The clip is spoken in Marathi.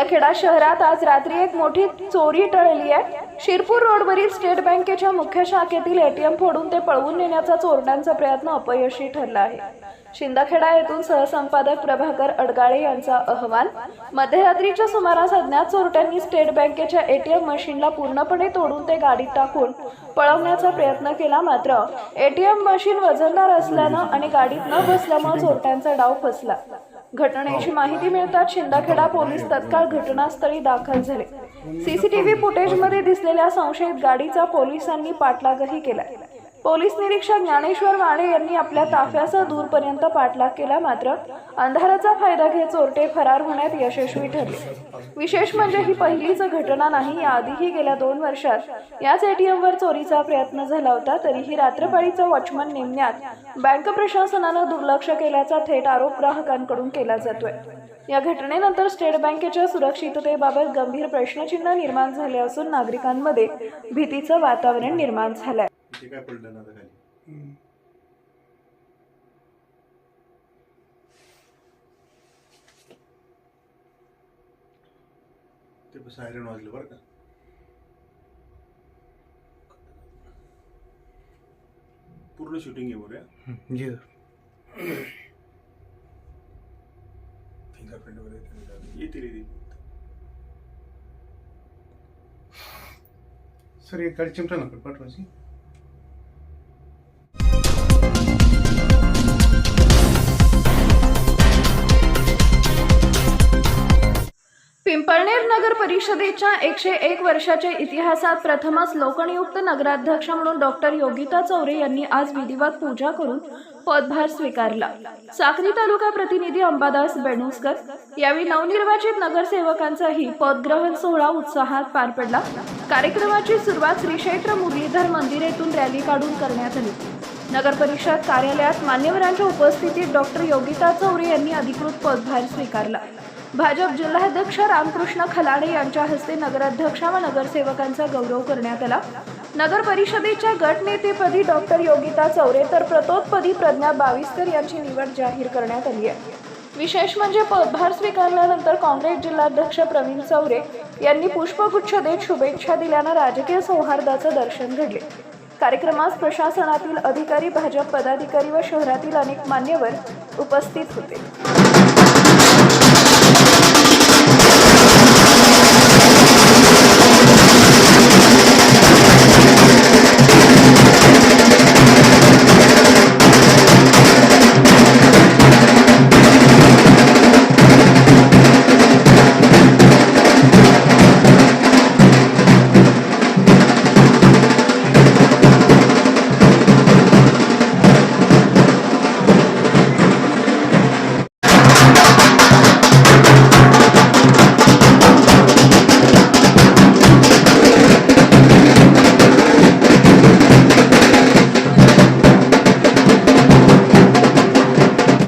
शिंदखेडा शहरात आज रात्री एक मोठी चोरी टळली आहे. शिरपूर रोडवरील स्टेट बँकेच्या मुख्य शाखेतील एटीएम फोडून ते पळवून नेण्याचा चोरट्यांचा प्रयत्न अपयशी ठरला आहे. शिंदखेडा येथून सहसंपादक प्रभाकर अडगाळे यांचा अहवाल. मध्यरात्रीच्या सुमारास अज्ञात चोरट्यांनी स्टेट बँकेच्या एटीएम मशीनला पूर्णपणे तोडून ते गाडीत टाकून पळवण्याचा प्रयत्न केला. मात्र एटीएम मशीन वजनदार असल्यानं आणि गाडीत न बसल्यामुळे चोरट्यांचा डाव फसला. घटनेची माहिती मिळताच शिंदखेडा पोलीस तत्काळ घटनास्थळी दाखल झाले. सीसीटीव्ही फुटेजमध्ये दिसलेल्या संशयित गाडीचा पोलिसांनी पाठलागही केला पोलीस निरीक्षक ज्ञानेश्वर माने यांनी आपल्या ताफ्यासह दूरपर्यंत पाठलाग केला मात्र अंधाराचा फायदा घेत चोरटे फरार होण्यात यशस्वी ठरले. विशेष म्हणजे ही पहिलीच घटना नाही याआधीही गेल्या दोन वर्षात. याच एटीएमवर चोरीचा प्रयत्न झाला होता तरीही रात्रपाळीचा वॉचमन नेमण्यात बँक प्रशासनानं दुर्लक्ष केल्याचा थेट आरोप ग्राहकांकडून केला जातोय. या घटनेनंतर स्टेट बँकेच्या सुरक्षिततेबाबत गंभीर प्रश्नचिन्ह निर्माण झाले असून नागरिकांमध्ये भीतीचं वातावरण निर्माण झालंय. इथे काय पडलं ना आता खाली. ते सायरन वाजलं बरं का. पूर्ण शूटिंग आहे बरं जी. फिंगरप्रिंट वगैरे येतील येतील. सर एक गाडी चिमटा नका पाठवायची. पिंपळनेर नगर परिषदेच्या एकशे एक वर्षाच्या इतिहासात प्रथमच लोकनियुक्त नगराध्यक्ष म्हणून डॉक्टर योगिता चौरे यांनी आज विधिवत पूजा करून पदभार स्वीकारला. साक्री तालुका प्रतिनिधी अंबादास बेणुसकर यावेळी नवनिर्वाचित नगरसेवकांचाही पदग्रहण सोहळा उत्साहात पार पडला. कार्यक्रमाची सुरुवात श्री क्षेत्र मुरलीधर मंदिर येथून रॅली काढून करण्यात आली. नगर परिषद कार्यालयात मान्यवरांच्या उपस्थितीत डॉक्टर योगिता चौरे यांनी अधिकृत पदभार स्वीकारला. भाजप जिल्हाध्यक्ष रामकृष्ण खलाडे यांच्या हस्ते नगराध्यक्ष व नगरसेवकांचा गौरव करण्यात आला. नगर परिषदेच्या गटनेतेपदी डॉक्टर योगिता चौरे तर प्रतोदपदी प्रज्ञा बाविस्कर यांची निवड जाहीर करण्यात आली आहे. विशेष म्हणजे पदभार स्वीकारल्यानंतर काँग्रेस जिल्हाध्यक्ष प्रवीण चौरे यांनी पुष्पगुच्छ देत शुभेच्छा दिल्यानं राजकीय सौहार्दाचं दर्शन घडले. कार्यक्रमास प्रशासनातील अधिकारी भाजप पदाधिकारी व शहरातील अनेक मान्यवर उपस्थित होते.